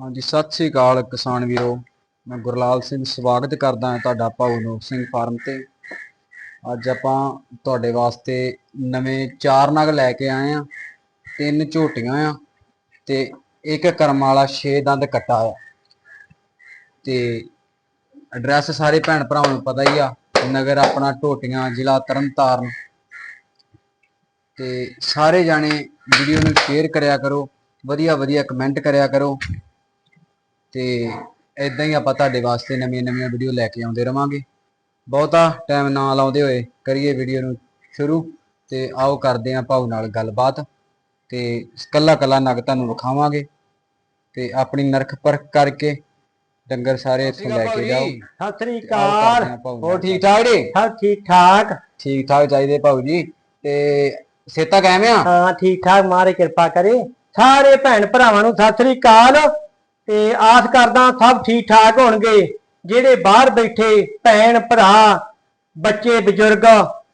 ਹਾਂਜੀ, ਸਤਿ ਸ੍ਰੀ ਅਕਾਲ ਕਿਸਾਨ ਵੀਰੋ। ਮੈਂ ਗੁਰਲਾਲ ਸਿੰਘ ਸਵਾਗਤ ਕਰਦਾ ਹਾਂ ਤੁਹਾਡਾ ਭਾਊ ਨੋਕ ਸਿੰਘ ਫਾਰਮ ਤੇ। ਅੱਜ ਆਪਾਂ ਤੁਹਾਡੇ ਵਾਸਤੇ ਨਵੇਂ ਚਾਰ ਨਗ ਲੈ ਕੇ ਆਏ ਆ ਤਿੰਨ ਝੋਟੀਆਂ ਆ ਤੇ ਇੱਕ ਕਰਮ ਵਾਲਾ 6 ਦੰਦ ਕੱਟਾ ਆ। ਤੇ ਐਡਰੈਸ ਸਾਰੇ ਭੈਣ ਭਰਾਵਾਂ ਨੂੰ ਪਤਾ ਹੀ ਆ, ਨਗਰ ਆਪਣਾ ਢੋਟੀਆਂ, ਜ਼ਿਲ੍ਹਾ ਤਰਨਤਾਰਨ। ਤੇ ਸਾਰੇ ਜਾਣੇ ਵੀਡੀਓ ਨੂੰ ਸ਼ੇਅਰ ਕਰਿਆ ਕਰੋ ਵਧੀਆ ਵਧੀਆ ਕਮੈਂਟ ਕਰਿਆ ਕਰੋ। ਤੇ ਇਦਾਂ ਹੀ ਆਪਾਂ ਤੁਹਾਡੇ ਵਾਸਤੇ ਨਵੀਆਂ ਨਵੀਆਂ ਵੀਡੀਓ ਲੈ ਕੇ ਆਉਂਦੇ ਰਵਾਂਗੇ। ਬਹੁਤਾ ਟਾਈਮ ਨਾ ਲਾਉਂਦੇ ਹੋਏ ਕਰੀਏ ਵੀਡੀਓ ਨੂੰ ਸ਼ੁਰੂ ਤੇ ਆਓ ਕਰਦੇ ਆਂ ਭਾਉ ਨਾਲ ਗੱਲਬਾਤ ਤੇ ਕੱਲਾ ਕੱਲਾ ਨਗ ਤੁਹਾਨੂੰ ਵਿਖਾਵਾਂਗੇ ਤੇ ਆਪਣੀ ਨਰਖ ਪਰਖ ਕਰਕੇ ਡੰਗਰ ਸਾਰੇ ਇੱਥੋਂ ਲੈ ਕੇ ਜਾਓ। ਸਤਿ ਸ੍ਰੀ ਅਕਾਲ। ਹੋਰ ਠੀਕ ਠਾਕ ਜੀ? ਸਭ ਠੀਕ ਠਾਕ। ਠੀਕ ਠਾਕ ਚਾਹੀਦੇ ਭਾਉ ਜੀ। ਤੇ ਸੇਤਾ ਕਿਵੇਂ ਆ? ਹਾਂ ਠੀਕ ਠਾਕ। ਮਾਰੇ ਕਿਰਪਾ ਕਰੇ। ਸਾਰੇ ਭੈਣ ਭਰਾਵਾਂ ਨੂੰ ਸਤਿ ਸ੍ਰੀ ਅਕਾਲ। ਤੇ ਆਸ ਕਰਦਾ ਸਭ ਠੀਕ ਠਾਕ ਹੋਣਗੇ। ਜਿਹੜੇ ਬਾਹਰ ਬੈਠੇ ਭੈਣ ਭਰਾ ਬੱਚੇ ਬਜ਼ੁਰਗ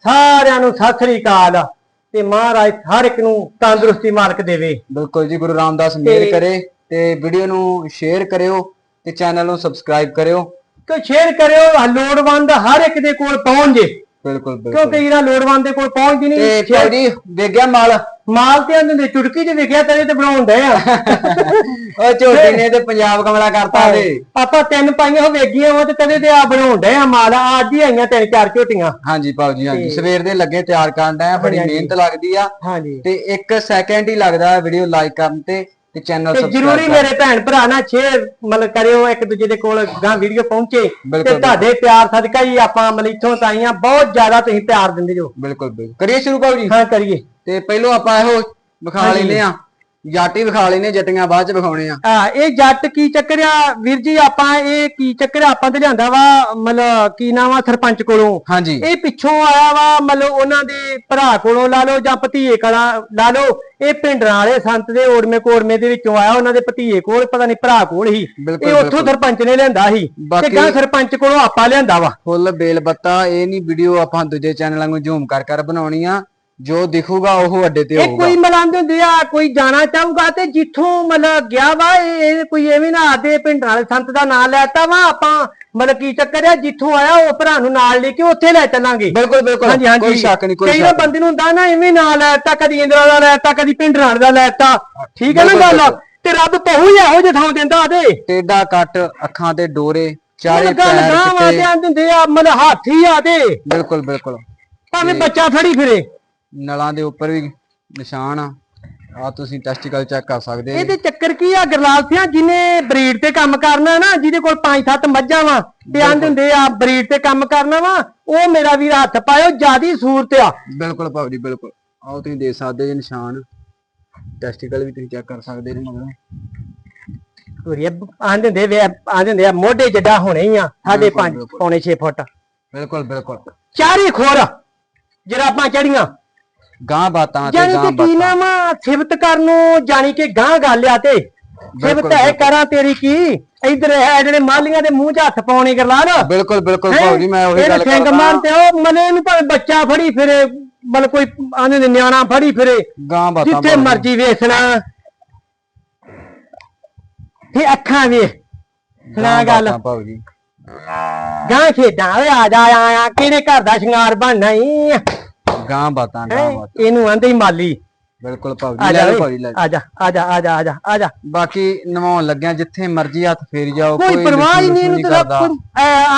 ਸਾਰਿਆਂ ਨੂੰ ਸਤਿ ਸ੍ਰੀ ਅਕਾਲ। ਤੇ ਮਹਾਰਾਜ ਹਰ ਇੱਕ ਨੂੰ ਤੰਦਰੁਸਤੀ ਮਾਲਕ ਦੇਵੇ। ਬਿਲਕੁਲ ਜੀ ਗੁਰੂ ਰਾਮਦਾਸ ਮਿਹਰ ਤੇ- ਕਰੇ ਤੇ ਵੀਡੀਓ ਨੂੰ ਸ਼ੇਅਰ ਕਰਿਓ ਤੇ ਚੈਨਲ ਨੂੰ ਸਬਸਕ੍ਰਾਈਬ ਕਰਿਓ। ਕਿ ਸ਼ੇਅਰ ਕਰਿਓ ਲੋੜਵੰਦ ਹਰ ਇੱਕ ਦੇ ਕੋਲ ਪਹੁੰਚ। ਜੇ ਬਿਲਕੁਲ ਕਿਉਂਕਿ ਬਿਲਕੁਲ ਜਿਹੜਾ ਲੋੜਵੰਦ ਦੇ ਕੋਲ ਪਹੁੰਚਦੀ ਤੇ ਨਹੀਂ ਜੀ ਵੇਖ ਗਿਆ ਮਾਲ? ਮਾਲ ਤੇ ਆਂਦੇ ਨੇ ਚੁਟਕੀ 'ਚ ਵਿਖਿਆ ਤੇਰੇ ਤੇ ਬਣਾਉਂਦੇ ਆ। ਉਹ ਝੋਟੀ ਨੇ ਤੇ ਪੰਜਾਬ ਕਮਲਾ ਕਰਤਾ ਤੇ। ਆਪਾਂ ਤਿੰਨ ਪਾਈਆਂ ਹੋ ਵੇਗੀਆਂ ਵਾ ਤੇ ਤਦੇ ਤੇ ਆ ਬਣਾਉਂਦੇ ਆ ਮਾਲ। ਅੱਜ ਹੀ ਆਈਆਂ ਤਿੰਨ ਚਾਰ ਝੋਟੀਆਂ। ਹਾਂਜੀ ਭਾਉ ਜੀ ਹਾਂਜੀ। ਸਵੇਰ ਦੇ ਲੱਗੇ ਤਿਆਰ ਕਰਨ ਦਾ ਬੜੀ ਮਿਹਨਤ ਲੱਗਦੀ ਆ। ਹਾਂਜੀ। ਤੇ 1 ਸੈਕਿੰਡ ਹੀ ਲੱਗਦਾ ਵੀਡੀਓ ਲਾਈਕ ਕਰਨ ਤੇ। ਤੇ ਚੈਨਲ ਤੇ ਜਰੂਰੀ ਮੇਰੇ ਭੈਣ ਭਰਾ ਨਾਲ ਸ਼ੇਅਰ ਮਤਲਬ ਕਰਿਓ ਇੱਕ ਦੂਜੇ ਦੇ ਕੋਲ ਗਾਂ ਵੀਡੀਓ ਪਹੁੰਚੇ। ਤੇ ਤੁਹਾਡੇ ਪਿਆਰ ਸਦਕਾ ਹੀ ਆਪਾਂ ਮਤਲਬ ਇੱਥੋਂ ਤਾਈਆਂ ਬਹੁਤ ਜ਼ਿਆਦਾ ਤੁਸੀਂ ਪਿਆਰ ਦਿੰਦੇ ਜੋ। ਬਿਲਕੁਲ ਬਿਲਕੁਲ। ਕਰੀਏ ਸ਼ੁਰੂ ਭਾਉ ਜੀ। ਹਾਂ ਕਰੀਏ। ਤੇ ਪਹਿਲੋਂ ਆਪਾਂ ਇਹੋ ਵਿਖਾ। ਲੈਨੇ ਆ ਜਾਟੀ ਵਿਖਾ ਲੈਨੇ ਜੱਟੀਆਂ ਬਾਅਦ ਚ ਵਿਖਾਉਣੇ ਆ। ਆ ਇਹ ਜੱਟ ਕੀ ਚੱਕਰ ਆ? ਵੀਰ ਜੀ ਆਪਾਂ ਇਹ ਕੀ ਚੱਕਰ ਆ? ਆਪਾਂ ਤੇ ਲਿਆਂਦਾ ਵਾ ਮਤਲਬ ਕੀ ਨਾਮ ਆ ਸਰਪੰਚ ਕੋਲੋਂ। ਹਾਂਜੀ। ਇਹ ਪਿੱਛੋਂ ਆਇਆ ਵਾ ਮਤਲਬ ਉਹਨਾਂ ਦੇ ਭਰਾ ਕੋਲੋਂ ਲਾ ਲਓ ਜਾਂ ਭਤੀਏ ਕਲਾ ਲਾ ਲਓ। ਇਹ ਪਿੰਡਰਾਂ ਵਾਲੇ ਸੰਤ ਦੇ ਓੜਮੇ ਕੋੜਮੇ ਦੇ ਵਿੱਚੋਂ ਆਇਆ ਉਹਨਾਂ ਦੇ ਭਤੀਏ ਕੋਲ ਪਤਾ ਨਹੀਂ ਭਰਾ ਕੋਲ ਹੀ। ਬਿਲਕੁਲ, ਇਹ ਉੱਥੋਂ ਬਿਲਕੁਲ। ਸਰਪੰਚ ਨੇ ਲਿਆਂਦਾ ਸੀ। ਤੇ ਬਾਕੀ- ਗਾਂ ਸਰਪੰਚ ਕੋਲੋਂ ਆਪਾਂ ਲਿਆਂਦਾ ਵਾ। ਫੁੱਲ ਬੇਲ ਬੱਤਾ ਇਹ ਨਹੀਂ ਵੀਡੀਓ ਆਪਾਂ ਦੂਜੇ ਚੈਨਲਾਂ ਨੂੰ ਜ਼ੂਮ ਕਰ ਕਰ ਬਣਾਉਣੀ ਆ। ਜੋ ਦਿਖੂਗਾ ਉਹ ਅੱਡੇ ਤੇ ਇਹ ਹੋਊਗਾ। ਕੋਈ ਮਲਾਂਦੇ ਹੁੰਦੇ ਆ ਕੋਈ ਜਾਣਾ ਚਾਹੂਗਾ ਤੇ ਜਿੱਥੋਂ ਮਤਲਬ ਗਿਆ ਵਾ ਇਹ ਇਹ ਕੋਈ ਐਵੇਂ ਨਾ ਆਦੇ ਪਿੰਡਰਾਂ ਵਾਲੇ ਸੰਤ ਦਾ ਨਾਮ ਲੈਤਾ ਵਾ ਆਪਾਂ ਮਤਲਬ ਕੀ ਚੱਕਰ ਆ ਜਿੱਥੋਂ ਆਇਆ ਉਹ ਭਰਾ ਨੂੰ ਨਾਲ ਲੈ ਕੇ ਉੱਥੇ ਲੈ ਚੱਲਾਂਗੇ। ਬਿਲਕੁਲ ਬਿਲਕੁਲ। ਹਾਂਜੀ ਹਾਂਜੀ। ਕੋਈ ਸ਼ੱਕ ਨਹੀਂ ਕੋਈ ਕਈ ਸ਼ੱਕ ਵਾਰ। ਬੰਦੇ ਨੂੰ ਹੁੰਦਾ ਨਾ ਐਵੇਂ ਨਾਂ ਲੈਤਾ ਕਦੀ ਇੰਦਰਾ ਦਾ ਲੈਤਾ ਕਦੀ ਪਿੰਡਰਾਂ ਦਾ ਲੈਤਾ ਠੀਕ ਹੈ ਨਾ ਬਿਲਕੁਲ, ਗੱਲ? ਬਿਲਕੁਲ। ਤੇ ਰੱਬ ਪਹੂ ਹੀ ਇਹੋ ਜਿਹੇ ਥਾਂ ਦਿੰਦਾ ਆਦੇ ਟੇਡਾ ਕੱਟ ਅੱਖਾਂ ਤੇ ਡੋਰੇ ਚਾਰੇ ਗੱਲ ਪੈਰ ਗਾਂ ਕਿਤੇ ਵਾਦਿਆਂ ਦਿੰਦੇ ਆ ਮਤਲਬ ਹਾਥੀ ਆਦੇ ਬਿਲਕੁਲ ਬਿਲਕੁਲ। ਭਾਵੇਂ ਬੱਚਾ ਫੜੀ ਫਿਰੇ। ਨਲਾਂ ਦੇ ਉੱਪਰ ਵੀ ਨਿਸ਼ਾਨ ਆ। ਆ ਤੁਸੀਂ ਟੈਸਟੀਕਲ ਚੈੱਕ ਕਰ ਸਕਦੇ ਜੀ। ਇਹਦੇ ਚੱਕਰ ਕੀ ਆ ਗਰਲਾਲ ਸਿਆ? ਜਿਹਨੇ ਬਰੀਡ ਤੇ ਕੰਮ ਕਰਨਾ ਨਾ ਜਿਹਦੇ ਕੋਲ ਪੰਜ ਸੱਤ ਮੱਝਾਂ ਵਾ ਤੇ ਆਂਦੇ ਹੁੰਦੇ ਆ ਬਰੀਡ ਤੇ ਕੰਮ ਕਰਨਾ ਵਾ ਉਹ ਮੇਰਾ ਵੀਰ ਹੱਥ ਪਾਇਓ ਜਿਆਦੀ ਸੂਰਤ ਆ। ਬਿਲਕੁਲ ਭਾਉ ਜੀ ਬਿਲਕੁਲ। ਆਓ ਤੁਸੀਂ ਦੇਖ ਸਕਦੇ ਜੀ ਨਿਸ਼ਾਨ। ਟੈਸਟੀਕਲ ਵੀ ਤੁਸੀਂ ਚੈੱਕ ਕਰ ਸਕਦੇ ਜੀ ਮਗਰ। ਤੁਰੀਏ ਆਂਦੇ ਹੁੰਦੇ ਵੇ ਆਂਦੇ ਹੁੰਦੇ ਆ ਮੋਢੇ ਜੱਡਾ ਹੋਣੇ ਹੀ ਆ ਸਾਢੇ ਬਿਲਕੁਲ, ਪੰਜ ਬਿਲਕੁਲ। ਪੌਣੇ 6 ਫੁੱਟ। ਬਿਲਕੁਲ ਬਿਲਕੁਲ। ਚਾਰੀ ਖੋਰ ਜਰਾਬਾਂ ਚੜੀਆਂ। ਗਾਂ ਬਾਤਾਂ ਤੇ ਜਾਨੀ ਗਾਂ ਕਿ ਕੀ ਬਾਤਾਂ। ਨਾਮ ਆ? ਸਿਫਤ ਕਰਨ ਨੂੰ ਜਾਨੀ ਕਿ ਗਾਂ ਗੱਲ ਆ ਤੇ। ਸਿਫਤ ਹੈ ਬਿਲਕੁਲ। ਕਰਾਂ ਤੇਰੀ ਕੀ? ਇਧਰ ਹੈ ਜਿਹੜੇ ਮਾਲੀਆਂ ਦੇ ਮੂੰਹ 'ਚ ਹੱਥ ਪਾਉਣੇ ਗਰਲਾਲ ਬਿਲਕੁਲ ਬਿਲਕੁਲ ਭਾਉ ਜੀ ਮੈਂ ਉਹੀ ਗੱਲ ਸਿੰਘ ਕਰਦਾ। ਮਾਰ ਤੇ ਉਹ ਮਨੇ ਨੂੰ ਭਾਵੇਂ ਬੱਚਾ ਫੜੀ ਫਿਰੇ ਮਤਲਬ ਕੋਈ ਆਂਦੇ ਨੇ ਨਿਆਣਾ ਫੜੀ ਫਿਰੇ। ਗਾਂ ਬਾਤਾਂ ਜਿੱਥੇ ਜੀ। ਮਰਜ਼ੀ ਵੇਖਣਾ ਇਹ ਅੱਖਾਂ ਵੇ ਸੁਣਾ ਗਾਂ ਗੱਲ। ਬਾਤਾਂ ਜੀ ਗਾਂ ਖੇਡਾਂ ਓਏ ਆ ਜਾ ਆਇਆ ਕਿਹੜੇ ਘਰ ਦਾ ਸ਼ਿੰਗਾਰ ਬਣਨਾ ਈ ਗਾਂ ਬਾਤਾਂ ਗਾਂ ਬਾਤਾਂ। ਇਹਨੂੰ ਆਂਦੇ ਹੀ ਮਾਲੀ। ਬਿਲਕੁਲ ਭਾਊ ਆ ਜੀ ਜਾ ਲੈ ਲਓ ਓਏ, ਭਾਊ ਜੀ ਲੈ ਲਓ। ਆ ਜਾ ਆ ਜਾ ਆ ਜਾ ਆ ਜਾ ਆ ਜਾ। ਬਾਕੀ ਨਵਾਉਣ ਲੱਗਿਆ ਜਿੱਥੇ ਮਰਜ਼ੀ ਹੱਥ ਫੇਰ ਜਾਓ ਕੋਈ ਪਰਵਾਹ ਹੀ ਨਹੀਂ ਇਹਨੂੰ ਤੇ ਕਰਦਾ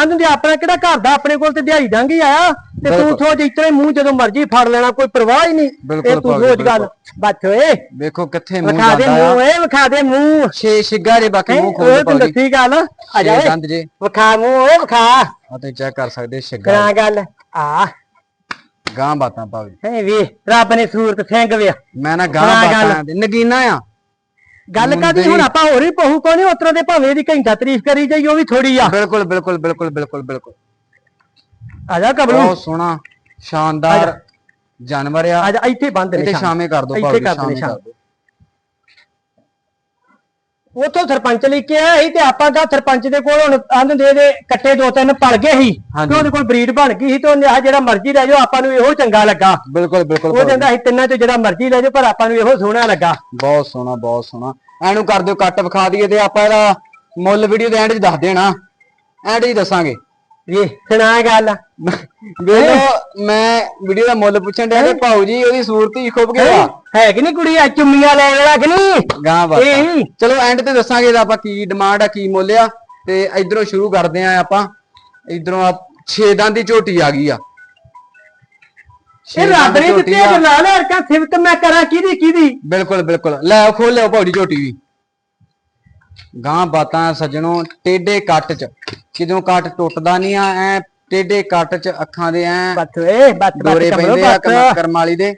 ਆਂਦੇ ਦੇ ਆਪਣਾ ਕਿਹੜਾ ਘਰ ਦਾ ਆਪਣੇ ਕੋਲ ਤੇ ਦਿਹਾੜੀ ਦਾਂਗੀ ਆਇਆ। ਤੇ ਤੂੰ ਬਿਲਕੁਲ। ਸੋਚ ਇਤਨੇ ਮੂੰਹ ਜਦੋਂ ਮਰਜ਼ੀ ਫੜ ਲੈਣਾ ਕੋਈ ਪਰਵਾਹ ਹੀ ਨਹੀਂ। ਬਿਲਕੁਲ ਇਹ ਤੂੰ ਭਾਵੇਂ, ਸੋਚ ਗੱਲ। ਬੱਚ ਓਏ। ਵੇਖੋ ਕਿੱਥੇ ਮੂੰਹ ਵਿਖਾ ਦੇ ਜਾਂਦਾ ਮੂੰਹ ਆ ਏ ਵਿਖਾ ਦੇ ਮੂੰਹ। ਛੇ ਛਿੱਗਾ ਜੇ ਬਾਕੀ ਮੂੰਹ ਖੋਲ ਤੈਨੂੰ ਭਾਊ ਜੀ ਦੱਸੀ ਗੱਲ। ਆ ਜਾ ਛੇ ਓਏ। ਦੰਦ ਜੇ। ਵਿਖਾ ਮੂੰਹ ਓਏ ਵਿਖਾ। ਆ ਤੁਸੀਂ ਚੈੱਕ ਕਰ ਸਕਦੇ ਛਿੱਗਾ ਕਰਾਂ ਗੱਲ। ਆ। ਗਾਂ ਬਾਤਾਂ ਭਾਊ ਜੀ ਹੈ ਵੇ ਰੱਬ ਨੇ ਸੂਰਤ ਸਿੰਘ ਵੇ ਮੈਂ ਨਾ ਗਾਂ ਗੱਲ। ਬਾਤਾਂ ਦੇ ਨਗੀਨਾ ਆ। ਗੱਲ ਕਾਦੀ ਹੁਣ ਆਪਾਂ ਹੋਰ ਹੀ ਪਹੂ ਕੋਨੇ ਉਤਰਾ ਦੇ ਭਾਵੇਂ ਦੀ ਘੰਟਾ ਤਾਰੀਫ ਕਰੀ ਜਾਈ ਉਹ ਵੀ ਥੋੜੀ ਆ। ਬਿਲਕੁਲ ਬਿਲਕੁਲ ਬਿਲਕੁਲ ਬਿਲਕੁਲ ਬਿਲਕੁਲ। ਆ ਜਾ ਕਬਲੂ ਬਹੁਤ ਸੋਹਣਾ ਸ਼ਾਨਦਾਰ ਜਾਨਵਰ ਆ। ਆ ਜਾ ਇੱਥੇ ਬੰਦ ਨੇ ਇੱਥੇ ਸ਼ਾਮ। ਸ਼ਾਮੇ ਕਰ ਦੋ ਇੱਥੇ ਦਿੰਦੇ ਸ਼ਾਮੇ ਸ਼ਾਮ। ਕਰ ਦੋ। ਉਥੋਂ ਸਰਪੰਚ ਲੈ ਕੇ ਆਇਆ ਸੀ ਤੇ ਆਪਾਂ ਤਾਂ ਸਰਪੰਚ ਦੇ ਕੋਲ ਹੁਣ ਆਂਦੇ ਦੇ ਦੇ ਕੱਟੇ ਦੋ ਤਿੰਨ ਪਲ ਗਏ ਸੀ। ਹਾਂਜੀ। ਤੇ ਉਹਦੇ ਕੋਲ ਬਰੀਡ ਬਣ ਗਈ ਸੀ ਤੇ ਉਹਨੇ ਆ ਜਿਹੜਾ ਮਰਜ਼ੀ ਲੈ ਜਾਓ ਆਪਾਂ ਨੂੰ ਇਹੋ ਚੰਗਾ ਲੱਗਾ। ਬਿਲਕੁਲ ਬਿਲਕੁਲ ਉਹ। ਕਹਿੰਦਾ ਸੀ ਤਿੰਨਾਂ ਚ ਜਿਹੜਾ ਮਰਜ਼ੀ ਲੈ ਜਾਓ ਪਰ ਆਪਾਂ ਨੂੰ ਇਹੋ ਸੋਹਣਾ ਲੱਗਾ। ਬਹੁਤ ਸੋਹਣਾ ਬਹੁਤ ਸੋਹਣਾ। ਐਨੂੰ ਕਰ ਦਿਓ ਕੱਟ ਵਿਖਾ ਦਈਏ ਤੇ ਆਪਾਂ ਇਹਦਾ ਮੁੱਲ ਵੀਡੀਓ ਦੇ ਐਂਡ 'ਚ ਦੱਸ ਦੇਣਾ। ਐਂਡ 'ਚ ਹੀ ਦੱਸਾਂਗੇ। ਇਹ ਸੁਣਾ ਗੱਲ। ਵੇਖੋ ਮੈਂ ਵੀਡੀਓ ਦਾ ਮੁੱਲ ਪੁੱਛਣ ਡਿਆ ਤੇ ਭਾਊ ਜੀ ਉਹਦੀ ਸੂਰਤ ਹੀ ਖੁੱਬ ਗਿਆ ਹੈ? ਕਿ ਨਹੀਂ ਕੁੜੀ ਆ ਚੁੰਮੀਆਂ ਲੈਣ ਵਾਲਾ ਕਿ ਨਹੀਂ? ਗਾਂ ਬਾਤ। ਇਹ ਚਲੋ ਐਂਡ ਤੇ ਦੱਸਾਂਗੇ ਇਹਦਾ ਆਪਾਂ ਕੀ ਡਿਮਾਂਡ ਆ ਕੀ ਮੁੱਲ ਆ। ਤੇ ਇਧਰੋਂ ਸ਼ੁਰੂ ਕਰਦੇ ਆ ਆਪਾਂ। ਇਧਰੋਂ ਆ 6 ਦੰਦ ਦੀ ਝੋਟੀ ਆ ਗਈ ਆ। ਇਹ ਰੱਬ ਨੇ ਦਿੱਤੇ ਆ। ਜਲਾਲ ਹਰਕਾ ਸਿਫਤ ਮੈਂ ਕਰਾਂ ਕਿਹਦੀ ਕਿਹਦੀ? ਬਿਲਕੁਲ ਬਿਲਕੁਲ। ਲੈ ਖੋਲ ਲਿਓ ਪੌੜੀ ਝੋਟੀ ਵੀ। ਗਾਂ ਬਾਤਾਂ ਸੱਜਣੋ ਟੇਡੇ ਕੱਟ ਚ। ਕਿਦੋਂ ਕੱਟ ਟੁੱਟਦਾ ਨਹੀਂ ਆ ਐ ਟੇਡੇ ਕੱਟ ਚ ਅੱਖਾਂ ਦੇ ਐ ਬੱਤ ਏ ਬੱਤ ਦੋਰੇ ਬੱਤ ਪੈਂਦੇ ਆ ਬੱਤ। ਕਰਮ- ਕਰਮ ਵਾਲੀ ਦੇ।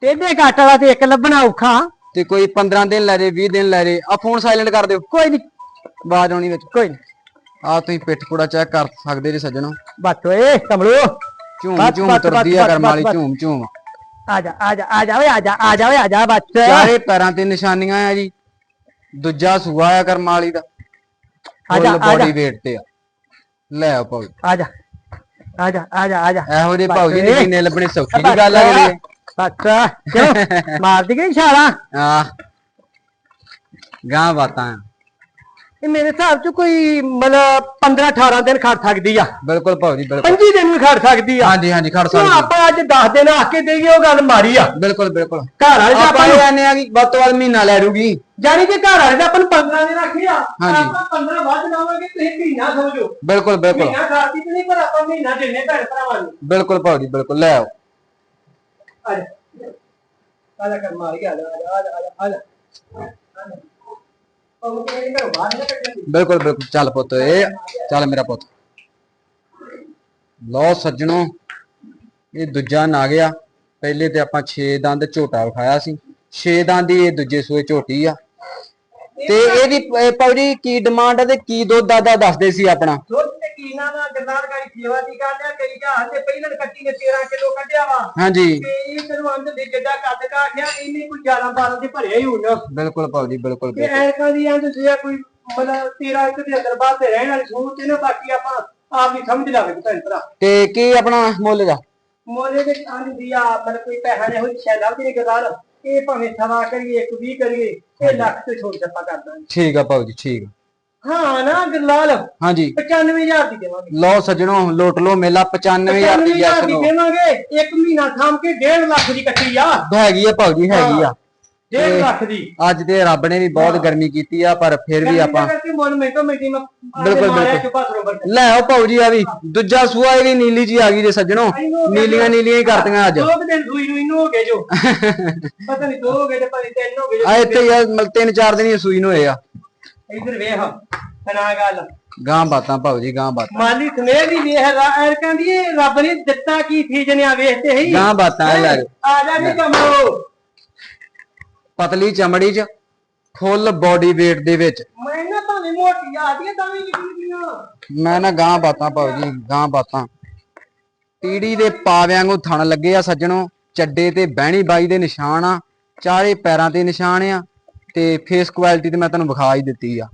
ਟੇਡੇ ਘਾਟ ਵਾਲਾ ਤੇ ਇੱਕ ਲੱਭਣਾ ਔਖਾ। ਤੇ ਕੋਈ 15 ਦਿਨ ਲੈ ਜੇ 20 ਦਿਨ ਲੈ ਜੇ ਆ ਫੋਨ ਸਾਇਲੈਂਟ ਕਰ ਦਿਓ। ਕੋਈ ਨਹੀਂ ਆਵਾਜ਼ ਆਉਣੀ ਵਿੱਚ। ਕੋਈ ਨਹੀਂ ਆ ਤੁਸੀਂ ਪਿੱਠ ਪੂੜਾ ਚੈੱਕ ਕਰ ਸਕਦੇ ਜੇ ਸੱਜਣੋ। ਬੱਤ ਏ ਕਮਲੋ ਝੂਮ ਬਸ, ਝੂਮ ਬਸ, ਤੁਰਦੀ ਆ ਬਸ, ਝੂਮ ਝੂਮ। ਆ ਜਾ ਆ ਜਾ ਆ ਜਾ ਓਏ ਆ ਜਾ ਆ ਜਾ ਓਏ ਆ ਜਾ ਬੱਤ। ਚਾਰੇ ਪੈਰਾਂ ਤੇ ਨਿਸ਼ਾਨੀਆਂ ਆ ਜੀ। ਦੂਜਾ ਸੂਆ ਆ ਕਰਮ ਵਾਲੀ ਦਾ। ਆ ਜਾ, ਆ ਜਾ। ਬੋਡੀ weight ਤੇ ਆ। ਲੈ ਆ ਭਾਊ ਆ ਜਾ ਆ ਜਾ ਆ ਜਾ ਆ ਜਾ। ਇਹੋ ਜਿਹੇ ਭਾਊ ਜੀ ਬਸ ਇਹ। ਨੇ ਲੱਭਣੇ ਸੌਖੀ ਦੀ ਗੱਲ ਆ ਜਿਹੜੀ। ਬੱਤ ਕਿਉਂ ਮਾਰਦੀ ਗਈ ਛਾਲਾ। ਆ ਗਾਂ ਬਾਤਾਂ ਆ। ਇਹ ਮੇਰੇ ਹਿਸਾਬ ਚ ਕੋਈ ਮਤਲਬ 15 18 ਦਿਨ ਖੜ ਸਕਦੀ ਆ। ਬਿਲਕੁਲ ਭਾਊ ਜੀ ਬਿਲਕੁਲ। 25 ਦਿਨ ਵੀ ਖੜ ਸਕਦੀ ਆ। ਹਾਂਜੀ ਹਾਂਜੀ ਖੜ ਸਕਦੀ ਆਪਾਂ ਅੱਜ 10 ਦਿਨ ਆ ਕੇ ਦੇਈਏ ਉਹ ਗੱਲ ਮਾਰੀ ਆ। ਬਿਲਕੁਲ ਬਿਲਕੁਲ। ਘਰ ਵਾਲੇ ਦਾ ਆਪਾਂ ਕਹਿੰਦੇ ਆ ਕਿ ਵੱਧ ਤੋਂ ਵੱਧ ਮਹੀਨਾ ਲੈ ਲੂਗੀ ਜਾਨੀ ਕਿ ਘਰ ਵਾਲੇ ਦਾ ਆਪਾਂ ਨੂੰ 15 ਦਿਨ ਆਖਿਆ ਹਾਂਜੀ। ਆਪਾਂ 15 ਵੱਧ ਲਾਵਾਂਗੇ ਤੁਸੀਂ ਮਹੀਨਾ ਸਮਝੋ ਬਿਲਕੁਲ ਬਿਲਕੁਲ। ਮਹੀਨਾ ਖਾਤੀ ਤੇ ਨਹੀਂ ਪਰ ਆਪਾਂ ਮਹੀਨਾ ਦੇਣੇ ਭੈਣ ਭਰਾਵਾਂ ਨੂੰ। ਬਿਲਕੁਲ ਭਾਊ ਜੀ ਬਿਲਕੁਲ ਲੈ ਆਓ। ਆ ਜਾ। ਆ ਜਾ ਕਰ ਮਾਰੀ ਆ ਜਾ ਆ ਜਾ ਆ ਜਾ ਆ ਜਾ ਆ ਜਾ। ਉਹ ਕਹਿੰਦੇ ਘਰੋਂ ਬਾਹਰ ਨਾ ਕੱਢੀ ਬਿਲਕੁਲ ਬਿਲਕੁਲ ਚੱਲ ਪੁੱਤ ਇਹ ਚੱਲ ਮੇਰਾ ਪੁੱਤ। ਲਓ ਸੱਜਣੋ ਇਹ ਦੂਜਾ ਨਾ ਗਿਆ ਪਹਿਲੇ ਤੇ ਆਪਾਂ 6 ਦੰਦ ਝੋਟਾ ਵਿਖਾਇਆ ਸੀ। 6 ਦੰਦ ਦੀ ਇਹ ਦੂਜੇ ਸੂਏ ਝੋਟੀ ਆ। ਤੇ ਇਹਦੀ ਇਹ ਭਾਊ ਜੀ ਕੀ ਡਿਮਾਂਡ ਆ ਤੇ ਕੀ ਦੁੱਧ ਦਾਦਾ ਦੱਸਦੇ ਸੀ ਆਪਣਾ। ਦੁੱਧ ਤੇ ਕੀਨਾ ਨਾ ਗਰਦਾਰਗਾਰੀ ਸੇਵਾ ਦੀ ਗੱਲ ਆ ਕਈ ਜਹਾਜ਼ ਤੇ ਪਹਿਲਾਂ ਕੱਟੀ ਨੇ 13 ਕਿਲੋ ਕੱਢਿਆ ਵਾ। ਹਾਂਜੀ। ਤੇ ਇਹ ਤੈਨੂੰ ਅੰਦ ਦੇ ਜਿੱਦਾਂ ਕੱਦ ਕਾ ਆਖਿਆ ਇਹਨੇ ਕੋਈ 11 12 ਦੇ ਭਰਿਆ ਹੀ ਹੋਣਾ ਬਿਲਕੁਲ ਭਾਊ ਜੀ ਬਿਲਕੁਲ ਤੇ ਐਨਕਾਂ ਦੀ ਆਂ ਤੁਸੀਂ ਕੋਈ ਮਤਲਬ 13 ਇੱਕ ਦੇ ਅੰਦਰ ਬਾਹਰ ਤੇ ਰਹਿਣ ਵਾਲੀ ਸੂਤ ਤੇ ਨਾ ਬਾਕੀ ਆਪਾਂ ਆਪ ਵੀ ਸਮਝ ਲਾਂਗੇ ਭੈਣ ਭਰਾ। ਤੇ ਕੀ ਆਪਣਾ ਮੁੱਲ ਦਾ? ਮੋਲੇ ਦੇ ਆਂ ਦੀ ਆ ਮਤਲਬ ਕੋਈ ਪੈਸਾ ਨਹੀਂ ਹੋਈ ਸ਼ਾਇਦ ਲੱਭਦੀ ਨਹੀਂ ਗਦਾਰ ਇਹ ਭਾਵੇਂ ਸਵਾ ਕਰੀਏ ਇੱਕ 20 ਕਰੀਏ ਇਹ ਲੱਖ ਤੇ ਛੋੜ ਛੱਪਾ ਕਰ ਦਾਂਗੇ। ਠੀਕ ਆ ਭਾਊ ਜੀ ਠੀਕ ਆ। ਹਾਂ ਨਾ ਗਰਲਾਲ ਹਾਂਜੀ। 95000 ਦੀ ਦੇਵਾਂਗੇ। ਲਓ ਸੱਜਣੋ ਲੋਟ ਲਓ ਮੇਲਾ 95000 ਦੀ 95000 ਯਾਰ ਦੀ ਨੂੰ ਦੇਵਾਂਗੇ ਇੱਕ ਮਹੀਨਾ ਥਾਮ ਕੇ 1.5 ਲੱਖ ਦੀ ਕੱਟੀ ਆ। ਹੈਗੀ ਆ ਭਾਊ ਜੀ ਹੈਗੀ ਆ। 1.5 ਲੱਖ ਦੀ। ਅੱਜ ਤੇ ਰੱਬ ਨੇ ਵੀ ਬਹੁਤ ਗਰਮੀ ਕੀਤੀ ਆ ਪਰ ਫਿਰ ਵੀ ਆਪਾਂ ਮੁੱਲ ਬਿਲਕੁਲ, ਬਿਲਕੁਲ। ਲੈ ਆਓ ਭਾਊ ਜੀ ਆ ਵੀ। ਦੂਜਾ ਸੂਆ ਇਹ ਵੀ ਨੀਲੀ ਜੀ ਆ ਗਈ ਜੇ ਸੱਜਣੋ। ਨੀਲੀਆਂ ਨੀਲੀਆਂ ਹੀ ਕਰਤੀਆਂ ਅੱਜ। ਦੋ ਦਿਨ ਸੂਈ ਨੂੰ ਇਹਨੂੰ ਹੋ ਗਏ ਜੋ। ਪਤਾ ਨਹੀਂ ਦੋ ਹੋ ਗਏ ਤੇ ਨੀ ਤਿੰਨ ਹੋ ਗਏ ਆ ਇੱਥੇ ਯਾਰ ਮਤਲਬ ਤਿੰਨ ਚਾਰ ਦਿਨ ਹੀ ਸੂਈ ਨੂੰ ਹੋਏ ਆ। ਇਧਰ ਵੇਖ ਸੁਣਾ ਗੱਲ। ਗਾਂ ਬਾਤਾਂ ਭਾਊ ਜੀ ਗਾਂ ਬਾਤਾਂ। ਮਾਲੀ ਸਮੇਹ ਦੀ ਵੇਖ ਐਰ ਕਹਿੰਦੀ ਰੱਬ ਨੇ ਦਿੱਤਾ ਕੀ ਚੀਜ਼ ਨੇ ਆ ਵੇਖਤੇ ਹੀ। ਗਾਂ ਬਾਤਾਂ। ਆ ਜਾ ਨੀ ਕਮੋ ਪਤਲੀ ਚਮੜੀ 'ਚ ਫੁੱਲ ਬੋਡੀ weight ਦੇ ਵਿੱਚ। ਮੈਂ ਨਾ ਭਾਵੇਂ ਮੋਟੀ ਆਦੀ ਤਾਂ ਵੀ ਨਿਕਲੀਆਂ ਮੈਂ ਨਾ ਗਾਂ ਬਾਤਾਂ ਭਾਊ ਜੀ ਗਾਂ ਬਾਤਾਂ। ਟੀੜੀ ਦੇ ਪਾਵਿਆਂ ਨੂੰ ਥਣ ਲੱਗੇ ਆ ਸੱਜਣੋ ਚੱਡੇ ਤੇ ਬਹਿਣੀ ਬਾਈ ਦੇ ਨਿਸ਼ਾਨ ਆ ਚਾਰੇ ਪੈਰਾਂ ਤੇ ਨਿਸ਼ਾਨ ਆ ਤੇ ਫੇਸ ਕੁਆਲਿਟੀ ਤੇ ਮੈਂ ਤੁਹਾਨੂੰ ਵਿਖਾ ਹੀ ਦਿੱਤੀ ਆ।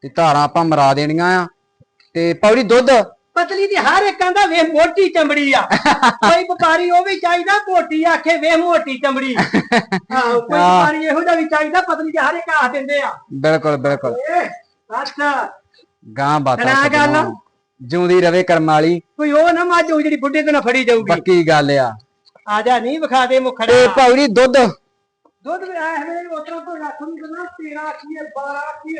ਤੇ ਧਾਰਾਂ ਆਪਾਂ ਮਰਾ ਦੇਣੀਆਂ ਆ। ਤੇ ਜੀ ਦੁੱਧ? ਪਤਲੀ ਦੀ ਹਰ ਇੱਕ ਆਂਦਾ ਵੇਖ ਮੋਟੀ ਚਮੜੀ ਆ। ਕੋਈ ਵਪਾਰੀ ਉਹ ਵੀ ਚਾਹੀਦਾ ਮੋਟੀ ਆਖੇ ਵੇਖ ਮੋਟੀ ਚਮੜੀ। ਆਹੋ ਕੋਈ ਵਪਾਰੀ ਇਹੋ ਜਿਹਾ ਵੀ ਚਾਹੀਦਾ ਪਤਲੀ ਦੀ ਹਰ ਇੱਕ ਆਖ ਦਿੰਦੇ ਆ। ਬਿਲਕੁਲ ਬਿਲਕੁਲ। ਅੱਛਾ ਗਾਂ ਬਾਤਾਂ ਸੁਣਾ ਗੱਲ। ਜਿਉਂਦੀ ਰਵੇ ਕਰਮ ਵਾਲੀ। ਕੋਈ ਉਹ ਨਾ ਮੱਝ ਉਹ ਜਿਹੜੀ ਬੁੱਢੇ ਤੋਂ ਨਾ ਫੜੀ ਜਾਊਗੀ। ਪੱਕੀ ਗੱਲ ਆ। ਆ ਜਾ ਨਹੀਂ ਵਿਖਾ ਦੇ ਮੁਖੜਾ। ਤੇ ਜੀ ਦੁੱਧ। ਦੁੱਧ ਵੀ ਹੋਏ ਉਤਰਾ ਤੋਂ ਰੱਖ ਨੂੰ ਕਰਨਾ 13 ਕੀ 12 ਕੀ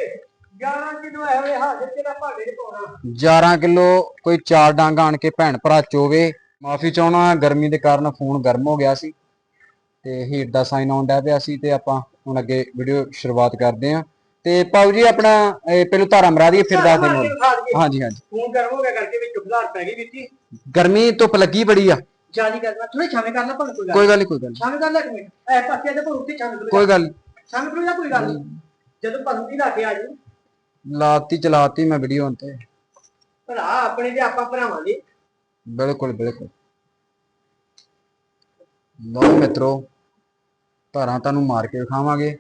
11 ਕਿਲੋ ਆਏ ਹੋਏ ਹਾਜ਼ਰ ਤੇਰਾ ਭਾੜੇ ਚ ਪਾਉਣਾ। 11 ਕਿਲੋ ਕੋਈ ਚਾਰ ਡਾਂਗਾ ਆਣ ਕੇ ਭੈਣ ਭਰਾ ਚੋਵੇ। ਮਾਫੀ ਚਾਹਣਾ ਗਰਮੀ ਦੇ ਕਾਰਨ ਫੋਨ ਗਰਮ ਹੋ ਗਿਆ ਸੀ ਤੇ ਹੀਟ ਦਾ ਸਾਈਨ ਆਉਣ ਡਿਆ ਪਿਆ ਸੀ ਤੇ ਆਪਾਂ ਹੁਣ ਅੱਗੇ ਵੀਡੀਓ ਸ਼ੁਰੂਆਤ ਕਰਦੇ ਆਂ ਤੇ ਪਾਉ ਜੀ ਆਪਣਾ ਪਹਿਲਾਂ ਧਾਰਾ ਮਰਾ ਦਈਏ ਫਿਰ ਦੱਸ ਹਾਂ। ਹਾਂਜੀ ਹਾਂਜੀ। ਫੋਨ ਗਰਮ ਹੋ ਗਿਆ ਕਰਕੇ ਵਿੱਚ ਬੁਲਾਰ ਪੈ ਗਈ ਵਿੱਚ ਗਰਮੀ ਧੁੱਪ ਲੱਗੀ ਬੜੀ ਆ। ਜਾਲੀ ਕਰਨਾ ਥੋੜੇ ਛਾਵੇਂ ਕਰਨਾ ਭਾਵੇਂ ਕੋਈ ਗੱਲ ਕੋਈ ਗੱਲ ਨਹੀਂ ਕੋਈ ਗੱਲ ਨੀ, ਛਾਵੇਂ ਕਰ ਲੈ ਇੱਕ ਮਿੰਟ। ਐ ਪਾਸੇ ਦੇ ਭਾਵੇਂ ਉੱਤੇ ਛਾਵੇਂ ਕੋਈ ਗੱਲ। ਛਾਵੇਂ ਕੋਈ ਗੱਲ ਨੀ। ਜਦੋਂ ਪਸੰਦੀ ਲਾ ਕੇ ਆ ਜੀ ਲਾਤੀ ਚਲਾਤੀ ਮੈਂ ਵੀਡੀਓ ਤੇ। ਭਰਾ ਆਪਣੇ ਤੇ ਆਪਾਂ ਭਰਾਵਾਂ ਦੇ ਬਿਲਕੁਲ ਬਿਲਕੁਲ। ਲਓ ਮਿੱਤਰੋ ਧਾਰਾਂ ਤੁਹਾਨੂੰ ਮਾਰ ਕੇ ਦਿਖਾਵਾਂਗੇ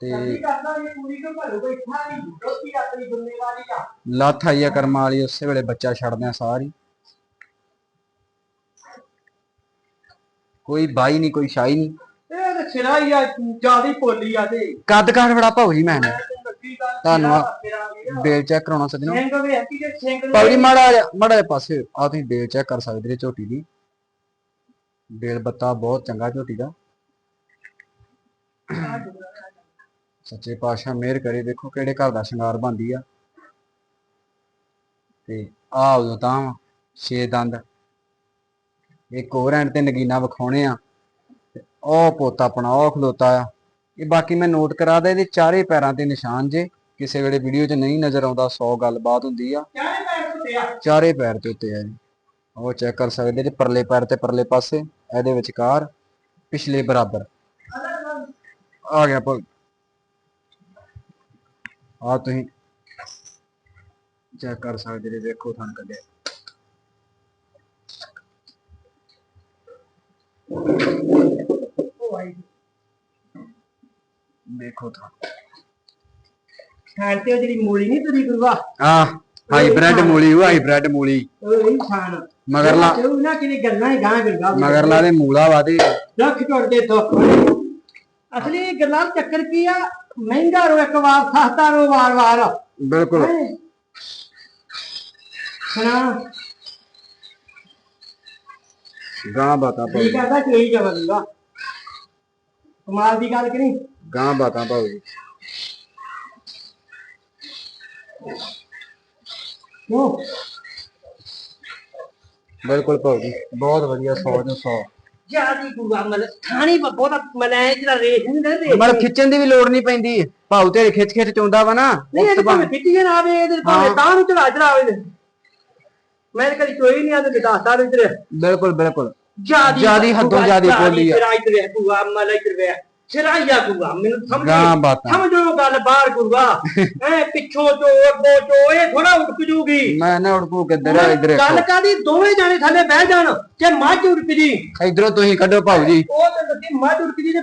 ਤੇ ਲੱਥ ਆ। ਕਰਮ ਵਾਲੀ ਉਸੇ ਵੇਲੇ ਬੱਚਾ ਛੱਡਦੇ ਆ ਸਾਰੀ। ਕੋਈ ਬਾਈ ਨਹੀਂ ਕੋਈ ਸ਼ਾਈ ਨਹੀਂ। ਇਹ ਤੇ ਸਿਰਾ ਹੀ ਆ ਜਿਆਦੀ ਪੋਲੀ ਆ ਤੇ। ਕੱਦ ਕਾਠ ਬੜਾ ਜੀ ਮੈਂ ਵੀਰ। ਬੇਲ ਚੈੱਕ ਕਰਾਉਣਾ ਸੱਜਣੋ। ਜੀ ਮਾੜਾ ਜਿਹਾ- ਮਾੜਾ ਜਿਹਾ ਪਾਸੇ ਆ ਤੁਸੀਂ ਬੇਲ ਚੈੱਕ ਕਰ ਸਕਦੇ ਜੇ ਝੋਟੀ ਦੀ। ਬੇਲ ਬੱਤਾ ਬਹੁਤ ਚੰਗਾ ਝੋਟੀ ਦਾ। ਸੱਚੇ ਪਾਤਸ਼ਾਹ ਮਿਹਰ ਕਰੇ। ਦੇਖੋ ਕਿਹੜੇ ਘਰ ਦਾ ਸ਼ਿੰਗਾਰ ਬੰਦੀ ਆ। ਤੇ ਆ ਉਦੋਂ ਤਾਂ ਛੇ ਦੰਦ। ਇੱਕ ਹੋਰ ਐਂਡ ਤੇ ਨਗੀਨਾ ਵਿਖਾਉਣੇ ਆ। ਤੇ ਉਹ ਪੋਤਾ ਆਪਣਾ ਉਹ ਖਲੋਤਾ ਆ। ਇਹ ਬਾਕੀ ਮੈਂ ਨੋਟ ਕਰਾ ਦੇ ਇਹਦੇ ਚਾਰੇ ਪੈਰਾਂ ਤੇ ਨਿਸ਼ਾਨ ਜੇ। ਕਿਸੇ ਵੇਲੇ ਵੀਡੀਓ 'ਚ ਨਹੀਂ ਨਜ਼ਰ ਆਉਂਦਾ 100 ਗੱਲਬਾਤ ਹੁੰਦੀ ਆ। ਚਾਰੇ ਪੈਰ ਹੁੰਦੇ ਆ ਚਾਰੇ ਪੈਰ ਤੇ ਉੱਤੇ ਆ ਜੀ ਉਹ ਚੈੱਕ ਕਰ ਸਕਦੇ ਜੇ ਪਰਲੇ ਪੈਰ ਤੇ ਪਰਲੇ ਪਾਸੇ, ਇਹਦੇ ਵਿਚਕਾਰ, ਪਿਛਲੇ ਬਰਾਬਰ। ਆ ਗਿਆ ਪਰ ਆ ਤੁਸੀਂ ਚੈੱਕ ਕਰ ਸਕਦੇ ਜੇ ਦੇਖੋ ਤੁਹਾਨੂੰ ਕੱਢਿਆ ਦੇਖੋ ਤਾਂ ਖਾਣ ਤੇ ਉਹ ਜਿਹੜੀ ਮੂਲੀ ਨਹੀਂ ਤੁਰੀ ਗੁਰੂਆ? ਆ ਹਾਈਬ੍ਰਿਡ ਮੂਲੀ ਉਹ ਹਾਈਬ੍ਰਿਡ ਮੂਲੀ। ਉਹ ਹੀ ਖਾਣ। ਮਗਰਲਾ ਉਹ ਨਾ ਕਿਤੇ ਗੱਲਾਂ ਹੀ ਗਾਂ ਗੁਰੂਆ। ਮਗਰਲਾ ਦੇ ਮੂਲਾ ਵਾਦੇ ਲੱਖ ਟੁੱਟਦੇ ਦੁੱਖ ਅਸਲੀ ਗੱਲਾਂ ਚੱਕਰ ਕੀ ਆ? ਮਹਿੰਗਾ ਰੋ ਇੱਕ ਵਾਰ ਸਸਤਾ ਰੋ ਵਾਰ ਵਾਰ। ਬਿਲਕੁਲ। ਸੁਣਾ। ਗਾਂ ਬਾਤਾਂ ਭਾਊ ਕੀ ਜੀ ਕਰਦਾ ਚੋਈ ਜਵਲੂਗਾ ਕਮਾਲ ਦੀ ਗੱਲ ਕਰੀ ਗਾਂ ਬਾਤਾਂ ਭਾਊ ਜੀ ਕਿਉਂ ਬਿਲਕੁਲ ਭਾਊ ਜੀ ਬਹੁਤ ਵਧੀਆ 100 ਚੋਂ 100 ਜਿਆਦੀ ਗੁਰੂਆ ਮਲ ਥਾਣੀ ਬਹੁਤਾ ਮਲਾਇ ਜਿਹੜਾ ਰੇਖ ਨਹੀਂ ਨਾ ਰੇਖ ਮਤਲਬ ਖਿੱਚਣ ਦੀ ਵੀ ਲੋੜ ਨਹੀਂ ਪੈਂਦੀ। ਭਾਊ ਤੇਰੇ ਖਿੱਚ ਖਿੱਚ ਚੋਂਦਾ ਵਾ ਨਾ ਨਹੀਂ ਇਹ ਭਾਵੇਂ ਖਿੱਚੀਏ ਨਾ ਆਵੇ ਇਹਦੇ ਭਾਵੇਂ। ਤਾਂ ਨੂੰ ਚੜਾ ਚੜਾਵੇ ਮੈਂ ਤਾਂ ਕਦੀ ਚੋਈ ਨਹੀਂ ਆਦੇ ਦੱਸਦਾ ਇਧਰ ਬਿਲਕੁਲ ਬਿਲਕੁਲ। ਜਿਆਦੀ ਜ਼ਿਆਦੀ ਹੱਦੋਂ ਜ਼ਿਆਦੀ ਬੋਲੀ ਆ। ਇਧਰ ਹੈ ਗੁਰੂਆ ਮਲ ਇਧਰ ਵੇ ਚਰਾਈਆ ਗੁਰੂਆ ਮੈਨੂੰ ਸਮਝ ਗਾਂ ਬਾਤਾਂ। ਸਮਝੋ ਗੱਲ ਬਾਹਰ ਗੁਰੂਆ। ਐ ਪਿੱਛੋਂ ਚੋ ਅੱਗੋਂ ਚੋ ਇਹ ਥੋੜਾ ਉੱਠ ਜੂਗੀ। ਮੈਂ ਨਾ ਉੜਕੂ ਕਿੱਧਰ ਆ ਇੱਧਰ ਗੱਲ ਕਾਦੀ ਦੋਵੇਂ ਜਾਣੇ ਥੱਲੇ ਬਹਿ ਜਾਣ ਜੇ ਮੱਝ ਉੜਕ ਜੀ। ਇਧਰੋਂ ਤੁਸੀਂ ਕੱਢੋ ਭਾਊ ਜੀ। ਉਹ ਤੇ ਦੱਸੀ ਮੱਝ ਉੜਕ ਜੀ ਤੇ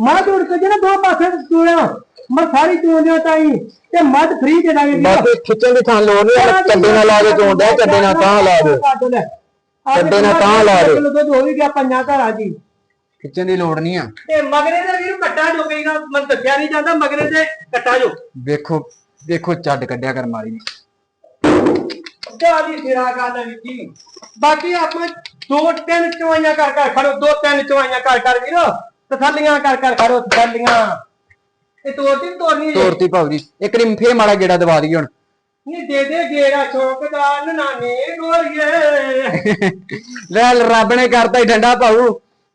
ਮੱਝ ਉੜਕ ਜੀ ਨਾ ਦੋ ਪਾਸੇ ਚੋਇਆ ਮੈਂ ਸਾਰੀ ਚੋਂਦਿਆਂ ਤਾਈ ਤੇ ਮੱਝ ਫ੍ਰੀ ਦੇ ਦਾਂਗੇ ਬਾਕੀ ਖਿੱਚਣ ਦੀ ਥਾਂ ਲੋੜ ਨਹੀਂ ਚੱਡੇ ਨਾਲ ਲਾ ਕੇ ਚੋਂਦਾ ਚੱਡੇ ਨਾਲ ਤਾਂ ਲਾ ਦੇ। ਚੱਡੇ ਨਾਲ ਤਾਂ ਲਾ ਦੇ। ਦੁੱਧ ਹੋ ਵੀ ਗਿਆ ਪੰਜਾਂ ਘਰਾਂ ਜੀ ਖਿੱਚਣ ਦੀ ਲੋੜ ਨਹੀਂ ਆ। ਤੇ ਮਗਰੇ ਦੇ ਵੀਰ ਕੱਟਾ ਜੋ ਗਈ ਨਾ ਮਨ ਦੱਸਿਆ ਨਹੀਂ ਜਾਂਦਾ ਮਗਰੇ ਦੇ ਕੱਟਾ ਜੋ। ਵੇਖੋ ਦੇਖੋ ਚੱਡ ਕੱਢਿਆ ਕਰ ਮਾਰੀ ਨੇ। ਕਾਦੀ ਸਿਰਾ ਗੱਲ ਹੈ ਜੀ। ਬਾਕੀ ਆਪਾਂ ਦੋ ਤਿੰਨ ਚਵਾਈਆਂ ਕਰ ਕਰ ਖੜੋ ਦੋ ਤਿੰਨ ਚਵਾਈਆਂ ਕਰ ਕਰ ਵੀਰੋ। ਤਸੱਲੀਆਂ ਕਰ ਕਰ ਖੜੋ ਤਸੱਲੀਆਂ। ਇਹ ਤੋੜਤੀ ਨੀ ਤੋੜਨੀ ਜੇ? ਤੋਰਤੀ ਭਾਊ ਜੀ। ਇੱਕ ਰੀ ਫੇਰ ਮਾੜਾ ਗੇੜਾ ਦਵਾ ਦਈਏ ਹੁਣ। ਨਹੀਂ ਦੇ ਦੇ ਗੇੜਾ ਚੌਕਦਾਰ ਨਾਨੇ ਗੋਰੀਏ। ਲੈ ਰੱਬ ਨੇ ਕਰਤਾ ਹੀ ਠੰਡਾ ਭਾਊ।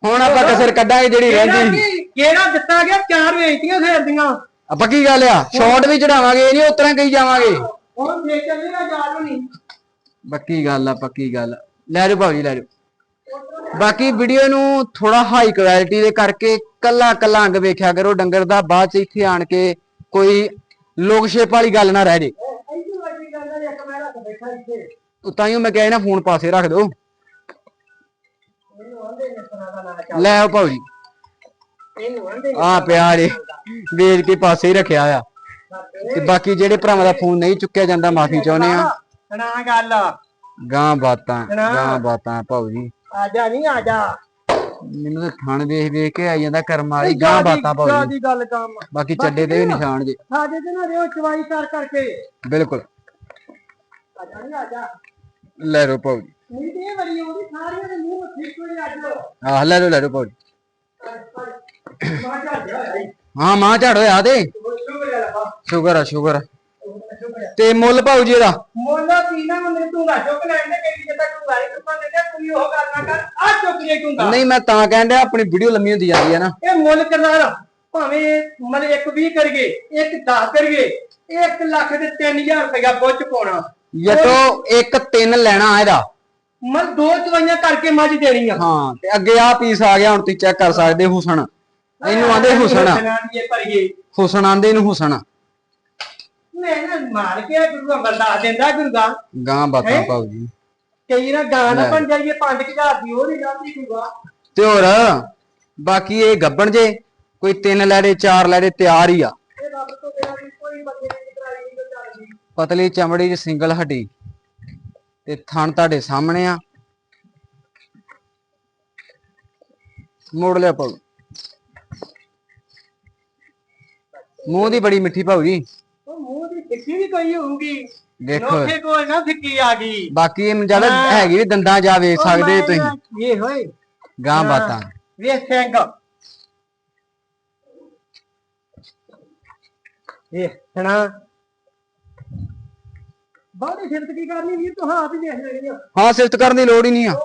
ਹੁਣ ਆਪਾਂ ਕਸਰ ਕੱਢਾਂਗੇ ਜਿਹੜੀ ਰਹਿੰਦੀ ਸੀ। ਕੀ? ਗੇੜਾ ਦਿੱਤਾ ਗਿਆ ਚਾਰ ਵੇਚਤੀਆਂ ਫੇਰ ਦੀਆਂ ਆ ਪੱਕੀ ਗੱਲ ਆ? ਸ਼ਾਰਟ ਵੀ ਚੜਾਵਾਂਗੇ ਇਹ ਨਹੀਂ ਉਤਰਾਂ ਕਹੀ ਜਾਵਾਂਗੇ। ਹੁਣ ਫੇਰ ਨਹੀਂ ਪੱਕੀ ਗੱਲ ਆ ਪੱਕੀ ਗੱਲ। ਲੈ ਜਾਓ ਭਾਊ ਜੀ ਲੈ ਜਾਓ। ਬਾਕੀ ਵੀਡੀਓ ਨੂੰ ਥੋੜਾ ਹਾਈ ਕੁਆਲਿਟੀ ਦੇ ਕਰਕੇ ਕੱਲਾ ਕੱਲਾ ਅੰਗ ਵੇਖਿਆ ਕਰੋ। ਡੰਗਰ ਦਾ ਬਾਅਦ ਚ ਇੱਥੇ ਆਣ ਕੇ ਕੋਈ ਲੋਕ ਸ਼ੇਪ ਵਾਲੀ ਗੱਲ ਨਾ ਰਹਿ ਜੇ। ਇੱਕ ਮੈਂ ਰੱਖ ਬੈਠਾ ਇੱਥੇ। ਤਾਂ ਹੀ ਮੈਂ ਕਿਹਾ ਸੀ ਨਾ ਫੋਨ ਪਾਸੇ ਰੱਖ ਦਿਓ। ਇਹਨੂੰ ਆਂਦੇ ਨੇ ਸਨਾ ਦਾ ਨਾਂ ਚੱਲ। ਲੈ ਆਓ ਭਾਊ ਜੀ। ਇਹਨੂੰ ਆਂਦੇ ਨੇ ਆ ਪਿਆ ਜੇ। ਵੇਚ ਕੇ ਪਾਸੇ ਹੀ ਰੱਖਿਆ ਆ। ਤੇ ਬਾਕੀ ਜਿਹੜੇ ਭਰਾਵਾਂ ਦਾ ਫੋਨ ਨਹੀਂ ਚੁੱਕਿਆ ਜਾਂਦਾ ਮਾਫੀ ਚਾਹੁੰਦੇ ਆ ਨਾ ਗੱਲ। ਗਾਂ ਬਾਤਾਂ। ਗਾਂ ਬਾਤਾਂ ਜੀ। ਆ ਜਾ ਨਹੀਂ ਆ ਜਾ। ਮੈਨੂੰ ਤਾਂ ਥਣ ਵੇਖ ਵੇਖ ਕੇ ਆਈ ਜਾਂਦਾ ਕਰਮ ਵਾਲੀ ਗਾਂ ਬਾਤਾਂ ਭਾਊ ਜੀ। ਦੀ ਗੱਲ ਕੰਮ। ਬਾਕੀ ਚੱਡੇ ਦੇ ਵੀ ਨਿਸ਼ਾਨ ਜੇ। ਸਾਡੇ ਤੇ ਨਾ ਰਿਓ ਚਵਾਈ ਕਰ ਕਰਕੇ। ਬਿਲਕੁਲ। ਜਾ ਨਹੀਂ ਜਾ ਲੈ ਲਓ ਭਾਊ ਜੀ। ਨਹੀਂ ਤੇ ਬੜੀ ਆਉਂਦੀ ਸਾਰਿਆਂ ਦੇ ਮੂੰਹ ਠੀਕ ਹੋਈ ਅੱਜ ਆਹ ਲੈ ਲੈ ਲਓ ਭਾਊ ਜੀ। ਮਾ ਜਾ ਜਾ ਹਾਂ ਮਾਂ ਝੜ ਹੋਇਆ ਤੇ। ਹੈ ਸ਼ੁਕਰ ਆ ਸ਼ੁਕਰ ਆ। ਤੇ ਮੁੱਲ ਭਾਊ ਜੀ ਇਹਦਾ? ਮੋਲਾ ਪੀਣਾ ਮੰਨੇ ਤੂੰ ਗਾ ਚੁੱਕ ਲੈਣ ਦੇ ਕਈ ਜਿੱਦਾਂ ਤੂੰ ਗਾੜੀ ਚੁੱਕਣ ਦੇ ਤੂੰ ਉਹ ਕਰਨਾ ਕਰ ਆ ਚੁੱਕ ਜੇ ਤੂੰ ਨਹੀਂ ਮੈਂ ਤਾਂ ਕਹਿਣ ਡਿਆ ਆਪਣੀ ਵੀਡੀਓ ਲੰਮੀ ਹੁੰਦੀ ਜਾਂਦੀ ਹੈ ਨਾ। ਇਹ ਮੁੱਲ ਕਰਨਾ ਭਾਵੇਂ ਮਨ ਇੱਕ 20 ਕਰੀਏ ਇੱਕ 10 ਕਰੀਏ 1 ਲੱਖ ਦੇ 3000 ਰੁਪਇਆ ਬੁੱਝ ਪਾਉਣਾ। ਜਟੋ ਇੱਕ ਤਿੰਨ ਲੈਣਾ ਇਹਦਾ। ਮਨ ਦੋ ਚਵਾਈਆਂ ਕਰਕੇ ਮੱਝ ਦੇਣੀ ਆ। ਹਾਂ ਤੇ ਅੱਗੇ ਆ ਪੀਸ ਆ ਗਿਆ ਹੁਣ ਤੁਸੀਂ ਚੈੱਕ ਕਰ ਸਕਦੇ ਹੁਸਨ ਇਹਨੂੰ ਆਂਦੇ ਹੁਸਨ ਹੁਸਨ ਆਂਦੇ ਇਹਨੂੰ ਹੁਸਨ ਮੈਂ ਨਾ ਮਾਰ ਕੇ ਗੁਰੂ ਬੰਦਾ ਦਿੰਦਾ ਗੁਰੂਗਾ ਗਾਂ ਬਾਤਾਂ ਭਾਊ ਜੀ। ਕਈ ਨਾ ਗਾਂ ਨਾ ਬਣ ਜਾਈਏ 5000 ਦੀ ਉਹ ਨਹੀਂ ਜਾਂਦੀ ਗੁਰੂਗਾ ਤੇ ਹੋਰ ਬਾਕੀ ਇਹ ਗੱਬਣ ਜੇ ਕੋਈ ਤਿੰਨ ਲੈੜੇ ਚਾਰ ਲੈੜੇ ਤਿਆਰ ਹੀ ਆ। ਇਹ ਰੱਬ ਤੋਂ ਬਿਨਾਂ ਕੋਈ ਬੰਦੇ ਦੀ ਕਰਾਈ ਨਹੀਂ ਚੱਲਦੀ ਪਤਲੀ ਚਮੜੀ 'ਚ ਸਿੰਗਲ ਹੱਡੀ ਤੇ ਥਣ ਤੁਹਾਡੇ ਸਾਹਮਣੇ ਆ। ਮੋੜ ਲਿਆ ਪਾਉ ਮੂੰਹ ਦੀ ਬੜੀ ਮਿੱਠੀ ਭਾਊ ਜੀ ਉਹ ਮੂੰਹ ਦੀ ਫਿੱਕੀ ਵੀ ਕੋਈ ਹੋਊਗੀ। ਦੇਖੋ। ਨੋਖੇ ਕੋਲ ਨਾ ਫਿੱਕੀ ਆ ਗਈ। ਬਾਕੀ ਇਹ ਜ਼ਿਆਦਾ। ਹੈਗੀ ਵੀ ਦੰਦਾਂ ਜਾ ਵੇਖ ਸਕਦੇ ਤੁਸੀਂ। ਇਹ ਹੋਏ। ਗਾਂ ਬਾਤਾਂ। ਵੇਖ ਸਿੰਘ ਇਹ ਸੁਣਾ ਬਾਹਲੀ ਸਿਫਤ ਕੀ ਕਰਨੀ ਵੀਰ? ਤੂੰ ਆਪ ਹੀ ਦੇਖ ਲੈਣੀ ਆ ਹਾਂ ਸਿਫਤ ਕਰਨ ਦੀ ਲੋੜ ਹੀ ਨਹੀਂ ਆ।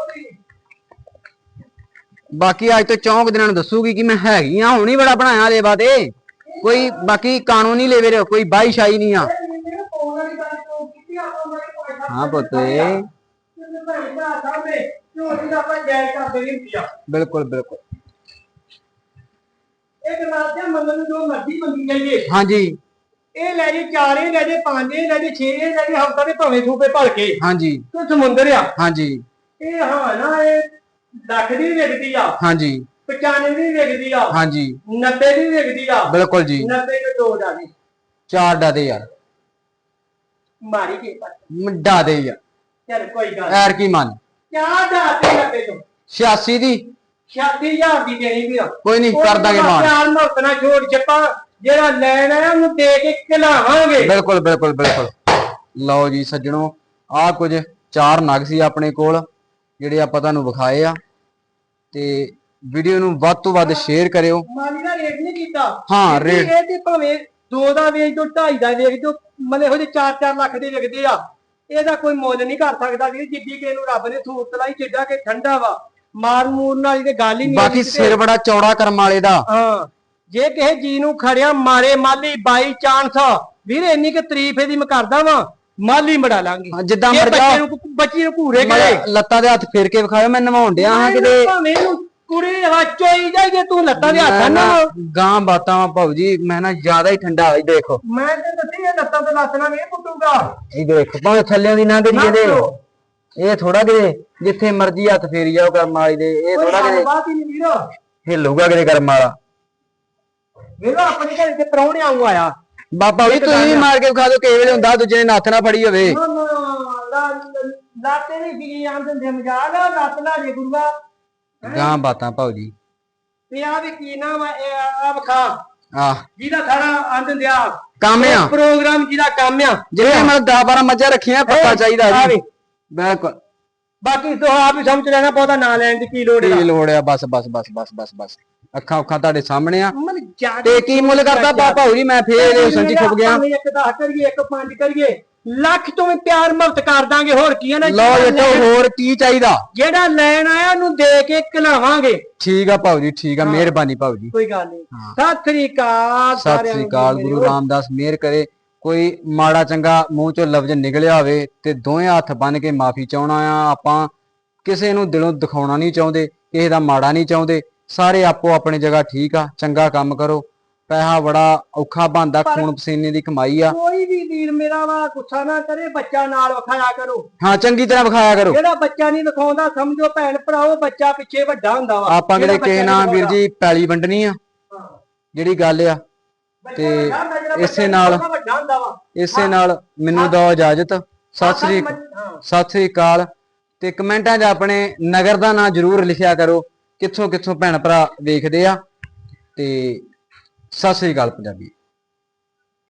ਬਾਕੀ ਅੱਜ ਤੋਂ ਚੌਂਕ ਦਿਨਾਂ ਨੂੰ ਦੱਸੂਗੀ ਕਿ ਮੈਂ ਹੈਗੀ ਆ ਹੁਣ ਬੜਾ ਬਣਾਇਆ ਲੇਵਾ ਤੇ। ਕੋਈ ਬਾਕੀ ਕਾਨੂੰਨੀ ਲੇਵੇ ਰਿਓ ਕੋਈ ਬਾਈ ਸ਼ਾਈ ਨਹੀਂ ਆ। ਹਾਂ ਪੁੱਤ। ਬਿਲਕੁਲ ਬਿਲਕੁਲ। ਇੱਕ ਰਾਤ ਦੇ ਮੰਗਲ ਨੂੰ ਜੋ ਮਰਜ਼ੀ ਮੰਗੀ ਜਾਈਏ। ਹਾਂਜੀ। ਇਹ ਲੈ ਜੇ ਚਾਰ ਇਹ ਲੈ ਜੇ ਪੰਜ ਇਹ ਲੈ ਜੇ ਛੇ ਇਹ ਲੈ ਜੇ ਹਫਤਾ ਦੇ ਭਾਵੇਂ ਸੂਪੇ ਭਲ ਕੇ ਹਾਂਜੀ। ਤੇ ਸਮੁੰਦਰ ਆ। ਹਾਂਜੀ। ਇਹ ਹਾਂ ਨਾ ਇਹ ਲੱਖ ਦੀ ਵੀ ਵਿਕਦੀ ਆ। ਹਾਂਜੀ। 95 ਦੀ ਵਿਕਦੀ ਆ। ਹਾਂਜੀ। 90 ਦੀ ਵਿਕਦੀ ਆ। ਬਿਲਕੁਲ ਜੀ। 90 ਦੇ ਦੋ ਡਾਲੀ ਚਾਰ ਡਾਦੇ ਯਾਰ। ਮਾਰੀ ਕੇ ਪਰ ਡਾ ਦੇ ਯਾਰ। ਚੱਲ ਕੋਈ ਗੱਲ। ਐਰ ਕੀ ਮੰਨ। ਚਾਰ ਡਾਤੇ ਲੱਗੇ ਤੋਂ 86 ਦੀ। 36000 ਦੀ ਦੇਣੀ ਵੀ ਆ। ਕੋਈ ਨਹੀਂ ਕਰ ਦਾਂਗੇ ਮਾਨ ਮੁਹੱਬਤ ਨਾਲ ਛੋੜ ਛੱਪਾ ਜਿਹੜਾ ਲੈਣਾ ਹੈ ਉਹਨੂੰ ਦੇ ਕੇ ਖਿਲਾਵਾਂਗੇ ਬਿਲਕੁਲ ਬਿਲਕੁਲ ਬਿਲਕੁਲ। ਲਓ ਜੀ ਸੱਜਣੋ ਆਹ ਕੁਝ ਚਾਰ ਨਗ ਸੀ ਆਪਣੇ ਕੋਲ ਜਿਹੜੇ ਆਪਾਂ ਤੁਹਾਨੂੰ ਵਿਖਾਏ ਆ। ਤੇ ਵੀਡੀਓ ਨੂੰ ਵੱਧ ਤੋਂ ਵੱਧ ਸ਼ੇਅਰ ਕਰਿਓ। ਮਾਲੀ ਦਾ ਰੇਟ ਨਹੀਂ ਕੀਤਾ। ਹਾਂ, ਰੇਟ- ਇਹ ਤੇ ਭਾਵੇਂ ਦੋ ਦਾ ਵੇਚ ਦੋ ਢਾਈ ਦਾ ਵੇਚ ਦੋ ਮਲੇ ਹੋ ਜੇ 4-4 ਲੱਖ ਦੇ ਵਿਕਦੇ ਆ। ਇਹਦਾ ਕੋਈ ਮੁੱਲ ਨਹੀਂ ਕਰ ਸਕਦਾ ਵੀਰ ਜਿੱਡੀ ਕਿ ਇਹਨੂੰ ਰੱਬ ਨੇ ਸੂਰਤ ਲਾਈ ਜਿੱਡਾ ਕਿ ਠੰਡਾ ਵਾ। ਮਾਰ ਮੂਰ ਨਾਲ ਇਹਦੇ ਗੱਲ ਹੀ ਨਹੀਂ ਬਾਕੀ ਸਿਰ ਬੜਾ ਚੌੜਾ ਕਰਮ ਵਾਲੇ ਦਾ। ਹਾਂ। ਜੇ ਕਿਸੇ ਜੀ ਨੂੰ ਖੜਿਆ ਮਾਰੇ ਮਾਲੀ ਬਾਈ ਚਾਂਸ ਵੀਰ ਇੰਨੀ ਕਿ ਤਾਰੀਫ ਇਹਦੀ ਮੈਂ ਕਰਦਾ ਵਾਂ ਮਾਲੀ ਮੜਾ ਲਾਂਗੇ। ਹਾਂ, ਜਿੱਦਾਂ ਜੇ ਮਰਜ਼ਾ- ਬੱਚੇ ਨੂੰ ਬੱਚੀ ਨੂੰ ਘੂਰੇ ਕਰੇ। ਲੱਤਾਂ ਦੇ ਹੱਥ ਫੇਰ ਕੇ ਵਿਖਾਇਓ ਮੈਂ ਨਵਾਉਣ ਡਿਆ ਹਾਂ ਕਿਤੇ। ਭਾਵੇਂ ਇਹਨੂੰ ਕੁੜੀ ਹੱਚੋਈ ਜਾਈਏ ਤੂੰ ਲੱਤਾਂ ਦੇ ਹੱਥ ਮੈਂ ਨਾ ਨਾ ਗਾਂ ਬਾਤਾਂ ਵਾਂ ਭਾਊ ਜੀ ਮੈਂ ਨਾ ਜ਼ਿਆਦਾ ਹੀ ਠੰਡਾ ਹੋਈ ਦੇਖੋ। ਮੈਂ ਤੇ ਦੱਸੀ ਇਹ ਲੱਤਾਂ ਤੇ ਲੱਤ ਨਾਲ ਇਹ ਪੁੱਟੂਗਾ। ਇਹ ਦੇਖੋ ਭਾਵੇਂ ਥੱਲਿਆਂ ਦੀ ਲੰਘ ਜੀ ਇਹਦੇ ਇਹ ਥੋੜਾ ਕਿ ਜਿੱਥੇ ਮਰਜ਼ੀ ਹੱਥ ਫੇਰੀ ਜਾਓ ਕਰਮ ਵਾਲੀ ਦੇ ਇਹ ਥੋੜਾ ਕਿ ਗੱਲਬਾਤ ਹੀ ਨਹੀਂ ਵੀਰ। ਹਿੱਲੂਗਾ ਕਿਤੇ ਕਰਮ ਵਾਲਾ। ਵੇਲਾ ਆਪਣੇ ਘਰੇ ਤੇ ਪ੍ਰਾਹੁਣੇ ਆਉਂ ਆਇਆ। ਬਾਬਾ ਜੀ ਤੁਸੀਂ ਵੀ ਮਾਰ ਕੇ ਵਿਖਾ ਦਿਓ ਕਿਸੇ ਵੇਲੇ ਹੁੰਦਾ ਦੂਜੇ ਨੇ ਨੱਥ ਨਾ ਫੜੀ ਹੋਵੇ। ਲਾਤੇ ਦੀ ਫਿਰੀ ਆਂ ਦਿੰਦੇ ਮਜਾਲ ਲੱਤ ਲਾ ਜੇ ਗੁਰੂਆ। ਗਾਂ ਬਾਤਾਂ ਭਾਊ ਜੀ। ਤੇ ਆ ਵੀ ਕੀ ਨਾਮ ਆ ਇਹ ਆ ਵਿਖਾ। ਆਹ। ਜਿਹਦਾ ਆਂਦ ਦਿਆ ਕੰਮ ਆ। ਪ੍ਰੋਗਰਾਮ ਜਿਹਦਾ ਕੰਮ ਆ। ਮਤਲਬ 10 12 ਮੱਝਾਂ ਰੱਖੀਆਂ ਪੱਕਾ ਚਾਹੀਦਾ ਆ ਜੀ ਵੀ। ਬਿਲਕੁਲ। ਬਾਕੀ ਤੋ ਆਪ ਹੀ ਸਮਝ ਲੈਣਾ ਨਾਂ ਲੈਣ ਦੀ ਕੀ ਲੋੜ ਹੈ ਕੀ ਲੋੜ ਆ? ਬਸ ਬਸ ਬਸ ਬਸ ਬਸ ਬਸ। ਅੱਖਾਂ ਅੱਖਾਂ ਤੁਹਾਡੇ ਸਾਹਮਣੇ ਆ। ਮਨ ਜ਼ਿਆਦਾ ਤੇ ਕੀ ਮੁੱਲ ਕਰਦਾ ਭਾਊ ਜੀ ਮੈਂ ਫੇਰ ਇਹ ਸੰਚੀ ਖੁੱਪ ਗਿਆ। ਭਾਵੇਂ ਇੱਕ 10 ਕਰੀਏ ਇੱਕ 5 ਕਰੀਏ। ਲੱਖ ਤੋਂ ਵੀ ਪਿਆਰ ਮੁਹੱਬਤ ਕਰ ਦਾਂਗੇ ਹੋਰ ਕੀ ਹੈ ਨਾ ਲਓ ਜੱਟੋ ਹੋਰ ਕੀ ਚਾਹੀਦਾ? ਜਿਹੜਾ ਲੈਣ ਆਇਆ ਉਹਨੂੰ ਦੇ ਕੇ ਖਿਲਾਵਾਂਗੇ ਠੀਕ ਆ ਭਾਊ ਜੀ ਠੀਕ ਆ ਮਿਹਰਬਾਨੀ ਭਾਊ ਜੀ। ਕੋਈ ਗੱਲ ਨਹੀਂ। ਸਤਿ ਸ੍ਰੀ ਅਕਾਲ ਸਤਿ ਸ੍ਰੀ ਅਕਾਲ ਗੁਰੂ। ਰਾਮਦਾਸ ਮਿਹਰ ਕਰੇ। ਕੋਈ ਮਾੜਾ ਚੰਗਾ ਮੂੰਹ ਚੋਂ ਲਫ਼ਜ਼ ਨਿਕਲਿਆ ਹੋਵੇ ਤੇ ਦੋਵੇਂ ਹੱਥ ਬੰਨ ਕੇ ਮਾਫੀ ਚਾਹਣਾ ਆ। ਆਪਾਂ ਕਿਸੇ ਨੂੰ ਦਿਲੋਂ ਦਿਖਾਉਣਾ ਨਹੀਂ ਚਾਹੁੰਦੇ ਕਿਸੇ ਦਾ ਮਾੜਾ ਨਹੀਂ ਚਾਹੁੰਦੇ। ਸਾਰੇ ਆਪੋ ਆਪਣੀ ਜਗ੍ਹਾ ਠੀਕ ਆ ਚੰਗਾ ਕੰਮ ਕਰੋ। ਪੈਸਾ ਬੜਾ ਔਖਾ ਬਣਦਾ ਖੂਨ ਪਸੀਨੇ ਦੀ ਕਮਾਈ ਆ। ਕੋਈ ਵੀ ਵੀਰ ਮੇਰਾ ਵਾ ਗੁੱਸਾ ਨਾ ਕਰੇ ਬੱਚਾ ਨਾਲ ਵਿਖਾਇਆ ਕਰੋ। ਹਾਂ ਚੰਗੀ ਤਰ੍ਹਾਂ ਵਿਖਾਇਆ ਕਰੋ। ਜਿਹੜਾ ਬੱਚਾ ਨਹੀਂ ਵਿਖਾਉਂਦਾ ਸਮਝੋ ਭੈਣ ਭਰਾਓ ਬੱਚਾ ਪਿੱਛੇ ਵੱਡਾ ਹੁੰਦਾ ਵਾ। ਆਪਾਂ ਕਿਤੇ ਕਿਸੇ ਨਾਲ ਵੀਰ ਜੀ ਪੈਲੀ ਵੰਡਣੀ ਆ। ਜਿਹੜੀ ਗੱਲ ਆ ਤੇ ਇਸੇ ਨਾਲ- ਇਸੇ ਨਾਲ ਮੈਨੂੰ ਦਿਓ ਇਜਾਜ਼ਤ। ਸਤਿ ਸ੍ਰੀ ਸਤਿ ਸ੍ਰੀ ਅਕਾਲ। ਤੇ ਕਮੈਂਟਾਂ 'ਚ ਆਪਣੇ ਨਗਰ ਦਾ ਨਾਂ ਜਰੂਰ ਲਿਖਿਆ ਕਰੋ। ਕਿੱਥੋਂ ਕਿੱਥੋਂ ਭੈਣ ਭਰਾ ਵੇਖਦੇ ਆ ਤੇ ਸਤਿ ਸ੍ਰੀ ਅਕਾਲ ਪੰਜਾਬੀ।